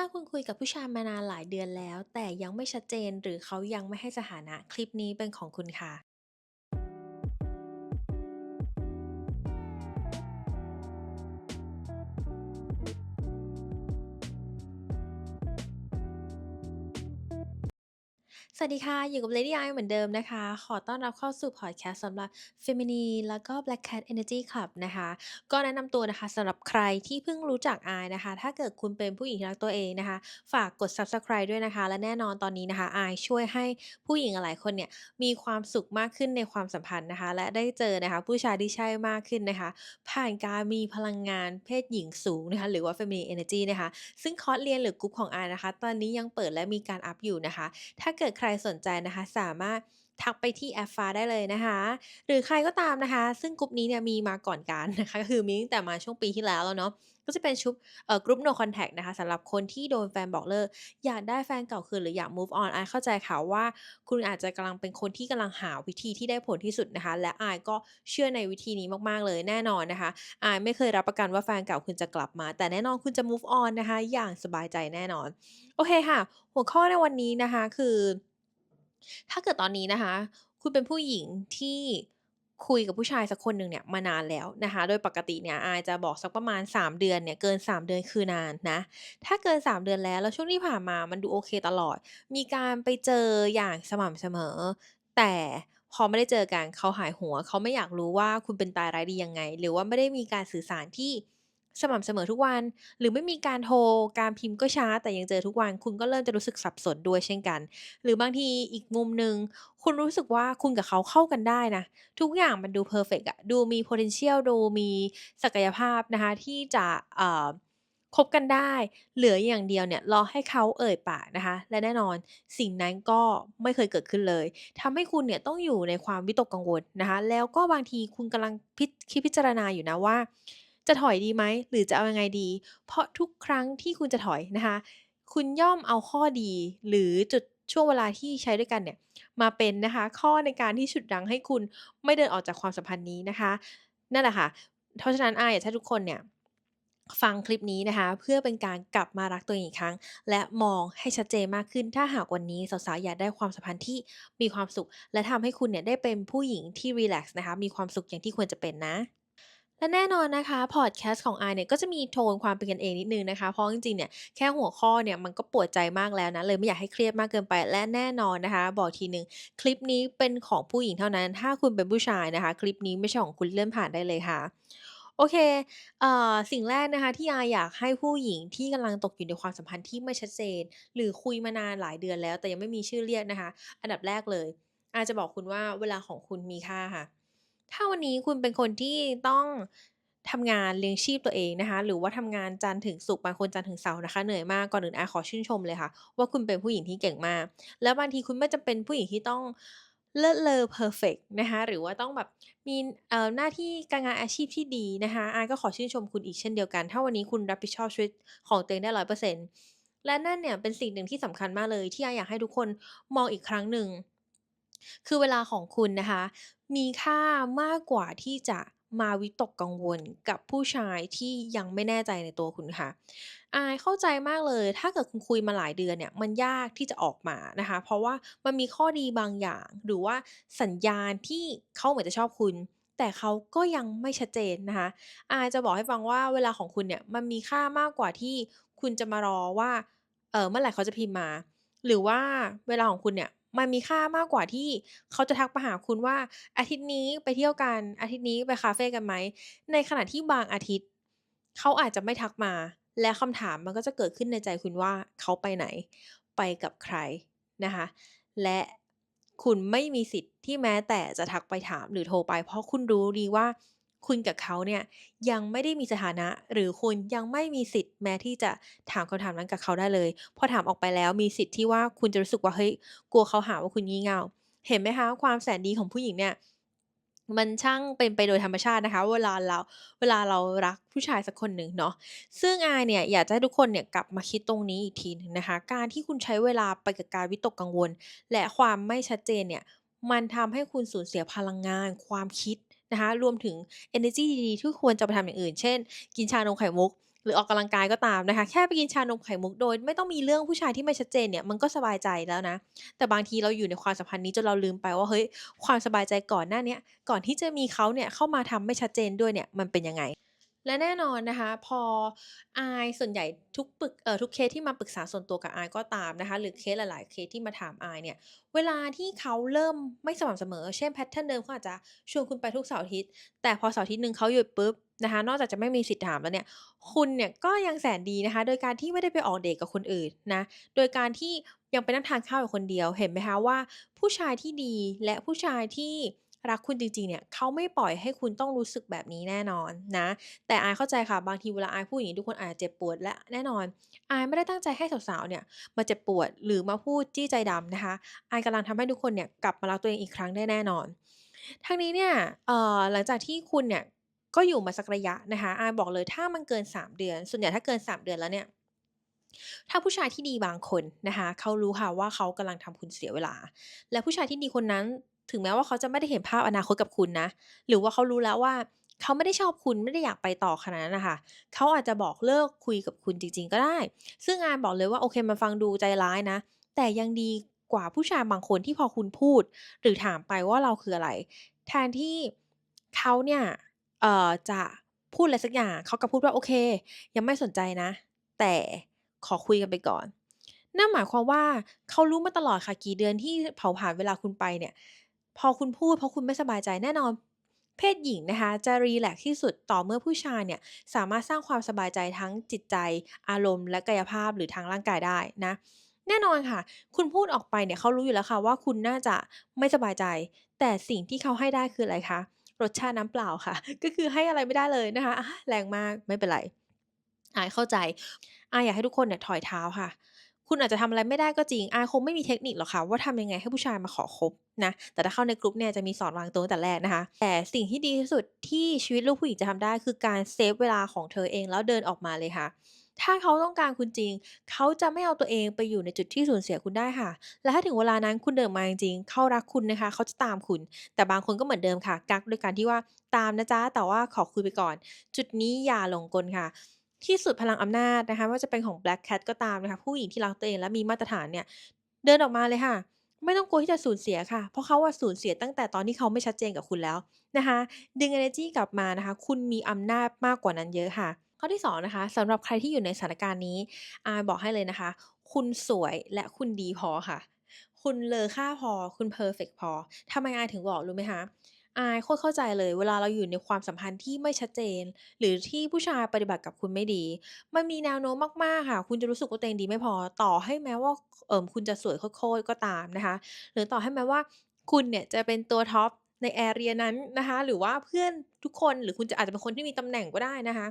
ถ้าคุณคุยกับผู้ชายมานานหลายเดือนแล้ว แต่ยังไม่ชัดเจน หรือเขายังไม่ให้สถานะ คลิปนี้เป็นของคุณค่ะ สวัสดีค่ะ อยู่กับ Lady I เหมือนเดิมนะคะ ขอต้อนรับเข้าสู่พอดแคสต์สำหรับ Feminine แล้วก็ Black Cat Energy Club นะคะ ก็แนะนำตัวนะคะสำหรับใครที่เพิ่งรู้จักอายนะคะ ถ้าเกิดคุณเป็นผู้หญิงที่รักตัวเองนะคะ ฝากกด Subscribe ด้วยนะคะ และแน่นอนตอนนี้นะคะอายช่วยให้ผู้หญิงหลายคนเนี่ยมีความสุขมากขึ้นในความสัมพันธ์นะคะ และได้เจอนะคะ ผู้ชายที่ใช่มากขึ้นนะคะ ผ่านการมีพลังงานเพศหญิงสูงนะคะหรือว่า Feminine Energy นะคะ ซึ่งคอร์สเรียนหรือกลุ่มของอายนะคะ ตอนนี้ยังเปิดและมีการอัปอยู่นะคะ ถ้าเกิดใครสนใจนะคะ สามารถทักไปที่แอปฟ้าได้เลยนะคะ หรือใครก็ตามนะคะ ซึ่งกลุ่มนี้เนี่ยมีมาก่อนการนะคะก็คือมีตั้งแต่มาช่วงปีที่แล้วแล้วเนาะก็จะเป็นชุดเอ่อกรุ๊ป No Contact นะคะสำหรับคนที่โดนแฟนบอกเลิก อยากได้แฟนเก่าคืนหรืออยาก move on อายเข้าใจค่ะว่า คุณอาจจะกำลังเป็นคนที่กำลังหาวิธีที่ได้ผลที่สุดนะคะ และอายก็เชื่อในวิธีนี้มากๆเลยแน่นอนนะคะอายไม่เคยรับประกันว่าแฟนเก่าคุณจะกลับมา แต่แน่นอนคุณจะ move on นะคะ อย่างสบายใจแน่นอน โอเคค่ะ หัวข้อในวันนี้นะคะคือ ถ้าเกิดตอนนี้นะคะ คุณเป็นผู้หญิงที่คุยกับผู้ชายสักคนหนึ่งเนี่ยมานานแล้วนะคะ โดยปกติเนี่ยอายจะบอกสักประมาณ 3 เดือนเนี่ยเกิน 3 เดือนคือนานนะ ถ้าเกิน 3 เดือนแล้วแล้วช่วงที่ผ่านมามันดูโอเคตลอด มีการไปเจออย่างสม่ำเสมอ แต่พอไม่ได้เจอกันเขาหายหัว เขาไม่อยากรู้ว่าคุณเป็นตายร้ายดียังไง หรือว่าไม่ได้มีการสื่อสารที่ สม่ำเสมอทุกวัน หรือไม่มีการโทรการพิมพ์ก็ช้า แต่ยังเจอทุกวัน คุณก็เริ่มจะรู้สึกสับสนด้วยเช่นกัน หรือบางทีอีกมุมหนึ่งคุณรู้สึกว่าคุณกับเขาเข้ากันได้นะ ทุกอย่างมันดูเพอร์เฟกต์อะดูมี potential ดูมีศักยภาพนะคะ ที่จะเอ่อคบกันได้ เหลืออย่างเดียวเนี่ยรอให้เขาเอ่ยปากนะคะ และแน่นอนสิ่งนั้นก็ไม่เคยเกิดขึ้นเลยทำให้คุณเนี่ยต้องอยู่ในความวิตกกังวลนะคะ แล้วก็บางทีคุณกำลังคิดพิจารณาอยู่นะว่า จะถอยดีไหมหรือจะเอายังไงดี เพราะทุกครั้งที่คุณจะถอยนะคะ คุณย่อมเอาข้อดี หรือจุดช่วงเวลาที่ใช้ด้วยกันเนี่ยมาเป็นนะคะข้อในการที่ฉุดรั้งให้คุณไม่เดินออกจากความสัมพันธ์นี้นะคะ นั่นแหละค่ะเพราะฉะนั้นอายอยากให้ทุกคนเนี่ยฟังคลิปนี้นะคะ เพื่อเป็นการกลับมารักตัวเองอีกครั้ง และมองให้ชัดเจนมากขึ้น ถ้าหากวันนี้สาวๆอยากได้ความสัมพันธ์ที่มีความสุข และทำให้คุณเนี่ยได้เป็นผู้หญิงที่รีแลกซ์นะคะมีความสุขอย่างที่ควรจะเป็นนะ และแน่นอนนะคะพอดแคสต์ของไอเนี่ยก็จะมีโทนความเป็นกันเองนิดนึงนะคะ เพราะจริงๆเนี่ยแค่หัวข้อเนี่ยมันก็ปวดใจมากแล้วนะ เลยไม่อยากให้เครียดมากเกินไป และแน่นอนนะคะ บอกทีนึง คลิปนี้เป็นของผู้หญิงเท่านั้น ถ้าคุณเป็นผู้ชายนะคะ คลิปนี้ไม่ใช่ของคุณเลื่อนผ่านได้เลยค่ะโอเคเอ่อสิ่งแรกนะคะที่อาอยากให้ผู้หญิงที่กำลังตกอยู่ในความสัมพันธ์ที่ไม่ชัดเจน หรือคุยมานานหลายเดือนแล้ว แต่ยังไม่มีชื่อเรียกนะคะ อันดับแรกเลย อาจะบอกคุณว่าเวลาของคุณมีค่าค่ะ ถ้าวันนี้คุณเป็นคนที่ต้องทำงานเลี้ยงชีพตัวเองนะคะ หรือว่าทำงานจันถึงศุกบางคนจันถึงเสาร์นะคะ เหนื่อยมากก่อนอื่นอาขอชื่นชมเลยค่ะ ว่าคุณเป็นผู้หญิงที่เก่งมาก แล้วบางทีคุณไม่จำเป็นผู้หญิงที่ต้องเลิศเลอเพอร์เฟกต์นะคะหรือว่าต้องแบบมีหน้าที่การงานอาชีพที่ดีนะคะอาก็ขอชื่นชมคุณอีกเช่นเดียวกัน ถ้าวันนี้คุณรับผิดชอบชีวิตของตัวเองได้100%และนั่นเนี่ยเป็นสิ่งหนึ่งที่สำคัญมากเลย ที่อาอยากให้ทุกคนมองอีกครั้งหนึ่ง คือเวลาของคุณนะคะ มีค่ามากกว่าที่จะมาวิตกกังวลกับผู้ชายที่ยังไม่แน่ใจในตัวคุณค่ะอายเข้าใจมากเลย ถ้าเกิดคุณคุยมาหลายเดือนเนี่ย มันยากที่จะออกมานะคะ เพราะว่ามันมีข้อดีบางอย่าง หรือว่าสัญญาณที่เขาเหมือนจะชอบคุณ แต่เขาก็ยังไม่ชัดเจนนะคะ อายจะบอกให้ฟังว่าเวลาของคุณเนี่ย มันมีค่ามากกว่าที่คุณจะมารอว่า เออเมื่อไหร่เขาจะพิมพ์มา หรือว่าเวลาของคุณเนี่ย มันมีค่ามากกว่าที่เขาจะทักมาหาคุณว่า อาทิตย์นี้ไปเที่ยวกันอาทิตย์นี้ไปคาเฟ่กันไหม ในขณะที่บางอาทิตย์ เขาอาจจะไม่ทักมา และคำถามมันก็จะเกิดขึ้นในใจคุณว่าเขาไปไหน ไปกับใครนะคะ และคุณไม่มีสิทธิ์ที่แม้แต่จะทักไปถามหรือโทรไป เพราะคุณรู้ดีว่า คุณกับเขาเนี่ยยังไม่ได้มีสถานะ หรือคุณยังไม่มีสิทธิ์แม้ที่จะถามคำถามนั้นกับเขาได้เลย พอถามออกไปแล้วมีสิทธิ์ที่ว่าคุณจะรู้สึกว่าเฮ้ยกลัวเขาหาว่าคุณงี่เง่า เห็นไหมคะความแสนดีของผู้หญิงเนี่ยมันช่างเป็นไปโดยธรรมชาตินะคะ เวลาเราเวลาเรารักผู้ชายสักคนหนึ่งเนาะซึ่งอายเนี่ยอยากจะให้ทุกคนเนี่ยกลับมาคิดตรงนี้อีกทีหนึ่งนะคะ การที่คุณใช้เวลาไปกับการวิตกกังวล และความไม่ชัดเจนเนี่ยมันทำให้คุณสูญเสียพลังงาน ความคิด นะคะรวมถึง energy ดีๆที่ควรจะไปทำอย่างอื่น เช่น กินชานมไข่มุก หรือออกกำลังกายก็ตามนะคะ แค่ไปกินชานมไข่มุกโดย ไม่ต้องมีเรื่องผู้ชายที่ไม่ชัดเจนเนี่ยมันก็สบายใจแล้วนะ แต่บางทีเราอยู่ในความสัมพันธ์นี้จนเราลืมไปว่าเฮ้ยความสบายใจก่อนหน้าเนี้ยก่อนที่จะมีเขาเนี่ยเข้ามาทำไม่ชัดเจนด้วยเนี่ยมันเป็นยังไง และแน่นอนนะคะ พออายส่วนใหญ่ทุกปึกเอ่อทุกเคสที่มาปรึกษาส่วนตัวกับอายก็ตามนะคะ หรือเคสหลาย ๆ เคสที่มาถามอายเนี่ย เวลาที่เขาเริ่มไม่สม่ำเสมอ เช่นแพตเทิร์นเดิมเขาอาจจะชวนคุณไปทุกเสาร์อาทิตย์ แต่พอเสาร์อาทิตย์หนึ่งเขาหยุดปุ๊บนะคะ นอกจากจะไม่มีสิทธิ์ถามแล้วเนี่ย คุณเนี่ยก็ยังแสนดีนะคะ โดยการที่ไม่ได้ไปออกเดตกับคนอื่นนะ โดยการที่ยังไปนั่งทานข้าวอยู่คนเดียว เห็นไหมคะว่า ผู้ชายที่ดีและผู้ชายที่ รักคุณจริงๆเนี่ยเขาไม่ปล่อยให้คุณต้องรู้สึกแบบนี้แน่นอนนะ แต่อายเข้าใจค่ะบางทีเวลาอายพูดอย่างงี้ทุกคนอาจจะเจ็บปวดและแน่นอนอายไม่ได้ตั้งใจให้สาวๆเนี่ยมาเจ็บปวดหรือมาพูดจี้ใจดำนะคะอายกำลังทำให้ทุกคนเนี่ยกลับมารักตัวเองอีกครั้งได้แน่นอน ทั้งนี้เนี่ยเอ่อหลังจากที่คุณเนี่ยก็อยู่มาสักระยะนะคะอายบอกเลยถ้ามันเกิน 3 เดือน ส่วนใหญ่ถ้าเกิน 3 เดือนแล้วเนี่ยถ้าผู้ชายที่ดีบางคนนะคะเขารู้ค่ะว่าเขากำลังทำคุณเสียเวลา และผู้ชายที่ดีคนนั้น ถึงแม้ว่าเขาจะไม่ได้เห็นภาพอนาคตกับคุณนะ หรือว่าเขารู้แล้วว่า เขาไม่ได้ชอบคุณไม่ได้อยากไปต่อขนาดนั้นนะคะเขาอาจจะบอกเลิกคุยกับคุณจริง ๆ ก็ได้ ซึ่งอายบอกเลยว่าโอเคมันฟังดูใจร้ายนะ แต่ยังดีกว่าผู้ชายบางคนที่พอคุณพูด หรือถามไปว่าเราคืออะไร แทนที่เขาเนี่ยเอ่อจะพูดอะไรสักอย่างเขากลับพูดว่า"โอเค ยังไม่สนใจนะ แต่ขอคุยกันไปก่อน"นั่นหมายความว่าเขารู้มาตลอดค่ะกี่เดือนที่เผาผลาญเวลาคุณไปเนี่ย พอคุณพูดเพราะคุณไม่สบายใจแน่นอน เพศหญิงนะคะจะรีแลกที่สุดต่อเมื่อผู้ชายเนี่ยสามารถสร้างความสบายใจทั้งจิตใจ อารมณ์ และกายภาพหรือทางร่างกายได้นะแน่นอนค่ะ คุณพูดออกไปเนี่ยเขารู้อยู่แล้วค่ะว่าคุณน่าจะไม่สบายใจ แต่สิ่งที่เขาให้ได้คืออะไรคะ รสชาติน้ำเปล่าค่ะ ก็คือให้อะไรไม่ได้เลยนะคะ แรงมากไม่เป็นไรอายเข้าใจอายอยากให้ทุกคนเนี่ยถอยเท้าค่ะ คุณอาจจะทำอะไรไม่ได้ก็จริงอาคงไม่มีเทคนิคหรอกค่ะว่าทำยังไงให้ผู้ชายมาขอคบนะ แต่ถ้าเข้าใน group เนี่ยจะมีสอนวางตัวตั้งแต่แรกนะคะ แต่สิ่งที่ดีที่สุดที่ชีวิตลูกผู้หญิงจะทำได้ คือการเซฟเวลาของเธอเองแล้วเดินออกมาเลยค่ะถ้าเขาต้องการคุณจริง เขาจะไม่เอาตัวเองไปอยู่ในจุดที่สูญเสียคุณได้ค่ะ และถ้าถึงเวลานั้นคุณเดินออกมาจริงๆ เขารักคุณนะคะ เขาจะตามคุณ แต่บางคนก็เหมือนเดิมค่ะ กักด้วยการที่ว่า"ตามนะจ๊ะ แต่ว่าขอคุยไปก่อน"จุดนี้อย่าหลงกลค่ะ ที่สุดพลังอำนาจนะคะว่าจะเป็นของ Black Cat ก็ตามนะคะผู้หญิงที่รักตัวเองและมีมาตรฐานเนี่ยเดินออกมาเลยค่ะ ไม่ต้องกลัวที่จะสูญเสียค่ะ เพราะเขาอะสูญเสียตั้งแต่ตอนที่เขาไม่ชัดเจนกับคุณแล้วนะคะดึงเอเนอร์จีกลับมานะคะ คุณมีอำนาจมากกว่านั้นเยอะค่ะข้อที่2นะคะสำหรับใครที่อยู่ในสถานการณ์นี้อาบอกให้เลยนะคะ คุณสวยและคุณดีพอค่ะ คุณเลอค่าพอ คุณเพอร์เฟกต์พอทำไมอาถึงบอกรู้ไหมคะ อายโคตรเข้าใจเลย เวลาเราอยู่ในความสัมพันธ์ที่ไม่ชัดเจน หรือที่ผู้ชายปฏิบัติกับคุณไม่ดี มันมีแนวโน้มมากๆค่ะ คุณจะรู้สึกว่าตัวเองดีไม่พอต่อให้แม้ว่าเอ่อคุณจะสวยโคตรๆก็ตามนะคะ หรือต่อให้แม้ว่าคุณเนี่ยจะเป็นตัวท็อปใน area นั้นนะคะ หรือว่าเพื่อนทุกคนหรือคุณจะอาจจะเป็นคนที่มีตำแหน่งก็ได้นะคะ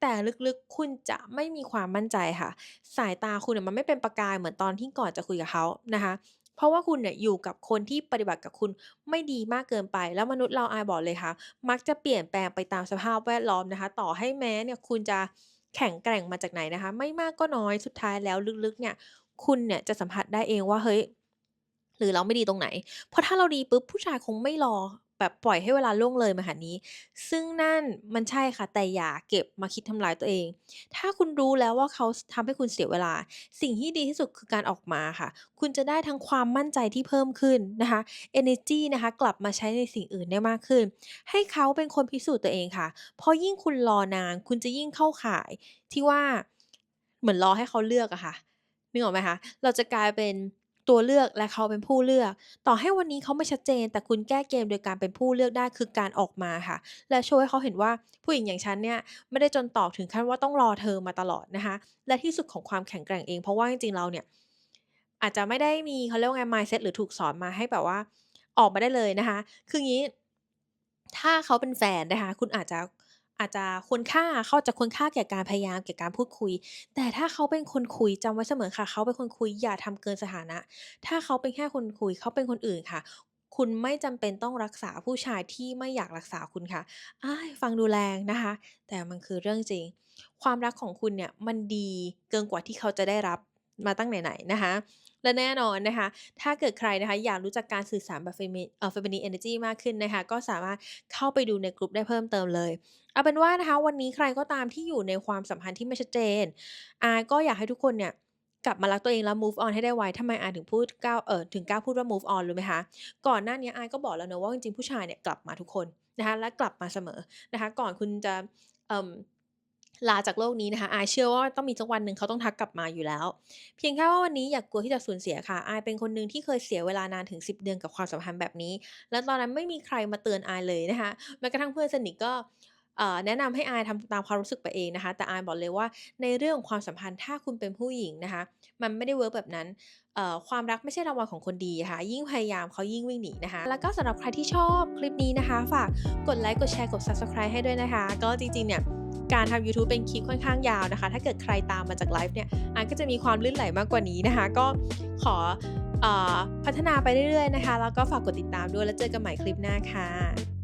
แต่ลึกๆคุณจะไม่มีความมั่นใจค่ะ สายตาคุณน่ะมันไม่เป็นประกายเหมือนตอนที่ก่อนจะคุยกับเขานะคะ เพราะว่าคุณเนี่ยอยู่กับคนที่ปฏิบัติกับคุณไม่ดีมากเกินไป แล้วมนุษย์เราอายบอกเลยค่ะ มักจะเปลี่ยนแปลงไปตามสภาพแวดล้อมนะคะ ต่อให้แม้เนี่ยคุณจะแข็งแกร่งมาจากไหนนะคะ ไม่มากก็น้อยสุดท้ายแล้วลึกๆเนี่ย คุณเนี่ยจะสัมผัสได้เองว่าเฮ้ยหรือเราไม่ดีตรงไหน เพราะถ้าเราดีปุ๊บผู้ชายคงไม่รอ แบบปล่อยให้เวลาล่วงเลยมาขนานี้ ซึ่งนั่นมันใช่ค่ะแต่อย่าเก็บมาคิดทำร้ายตัวเอง ถ้าคุณรู้แล้วว่าเขาทำให้คุณเสียเวลา สิ่งที่ดีที่สุดคือการออกมาค่ะ คุณจะได้ทั้งความมั่นใจที่เพิ่มขึ้นนะคะเอเนอร์จีนะคะกลับมาใช้ในสิ่งอื่นได้มากขึ้น ให้เขาเป็นคนพิสูจน์ตัวเองค่ะ เพราะยิ่งคุณรอนาน คุณจะยิ่งเข้าข่ายที่ว่าเหมือนรอให้เขาเลือกอะค่ะนึกออกไหมคะ?เราจะกลายเป็น ตัวเลือกและเขาเป็นผู้เลือก ต่อให้วันนี้เขาไม่ชัดเจน แต่คุณแก้เกมโดยการเป็นผู้เลือกได้คือการออกมาค่ะ และโชว์ให้เขาเห็นว่าผู้หญิงอย่างฉันเนี่ยไม่ได้จนตอกถึงขั้นว่าต้องรอเธอมาตลอดนะคะ และที่สุดของความแข็งแกร่งเองเพราะว่าจริงๆเราเนี่ยอาจจะไม่ได้มีเขาเรียกว่าไง mindset หรือถูกสอนมาให้แบบว่าออกมาได้เลยนะคะ คืองี้ ถ้าเขาเป็นแฟนนะคะ คุณอาจจะ อาจจะควรค่าเขาจะควรค่าแก่การพยายามแก่การพูดคุย แต่ถ้าเขาเป็นคนคุยจำไว้เสมอค่ะ เขาเป็นคนคุยอย่าทำเกินสถานะ ถ้าเขาเป็นแค่คนคุยเขาเป็นคนอื่นค่ะ คุณไม่จำเป็นต้องรักษาผู้ชายที่ไม่อยากรักษาคุณค่ะอ้ายฟังดูแรงนะคะ แต่มันคือเรื่องจริง ความรักของคุณเนี่ยมันดีเกินกว่าที่เขาจะได้รับ มาตั้งไหนๆนะคะ และแน่นอนนะคะ ถ้าเกิดใครนะคะอยากรู้จักการสื่อสารแบบ Femi เอ่อ Feminine Energy มากขึ้นนะคะ ก็สามารถเข้าไปดูในกลุ่มได้เพิ่มเติมเลย เอาเป็นว่านะคะ วันนี้ใครก็ตามที่อยู่ในความสัมพันธ์ที่ไม่ชัดเจนอายก็อยากให้ทุกคนเนี่ยกลับมารักตัวเองแล้ว move on ให้ได้ไวทำไมอายถึงพูดก้าวเอ่อถึงกล้าพูดว่า move on รู้ไหมคะ ก่อนหน้านี้อายก็บอกแล้วเนะว่าจริงๆผู้ชายเนี่ยกลับมาทุกคนนะคะและกลับมาเสมอนะคะ ก่อนคุณจะเอ่อ ลาจากโลกนี้นะคะอายเชื่อว่าต้องมีสักวันหนึ่งเขาต้องทักกลับมาอยู่แล้ว เพียงแค่ว่าวันนี้อยากกลัวที่จะสูญเสียค่ะอายเป็นคนหนึ่งที่เคยเสียเวลานานถึง 10 เดือนกับความสัมพันธ์แบบนี้ แล้วตอนนั้นไม่มีใครมาเตือนอายเลยนะคะแม้กระทั่งเพื่อนสนิทก็แนะนำให้อายทำตามความรู้สึกไปเองนะคะ แต่อายบอกเลยว่าในเรื่องของความสัมพันธ์ถ้าคุณเป็นผู้หญิงนะคะ มันไม่ได้เวิร์กแบบนั้นความรักไม่ใช่รางวัลของคนดีค่ะ ยิ่งพยายามเขายิ่งวิ่งหนีนะคะ แล้วก็สำหรับใครที่ชอบคลิปนี้นะคะ ฝากกดไลค์กดแชร์กด Subscribe ให้ด้วยนะคะ ก็จริงๆเนี่ย การทำยูทูบเป็นคลิปค่อนข้างยาวนะคะ ถ้าเกิดใครตามมาจากไลฟ์เนี่ยอายก็จะมีความลื่นไหลมากกว่านี้นะคะ ก็ขอเอ่อพัฒนาไปเรื่อยๆนะคะ แล้วก็ฝากกดติดตามด้วยแล้วเจอกันใหม่คลิปหน้าค่ะ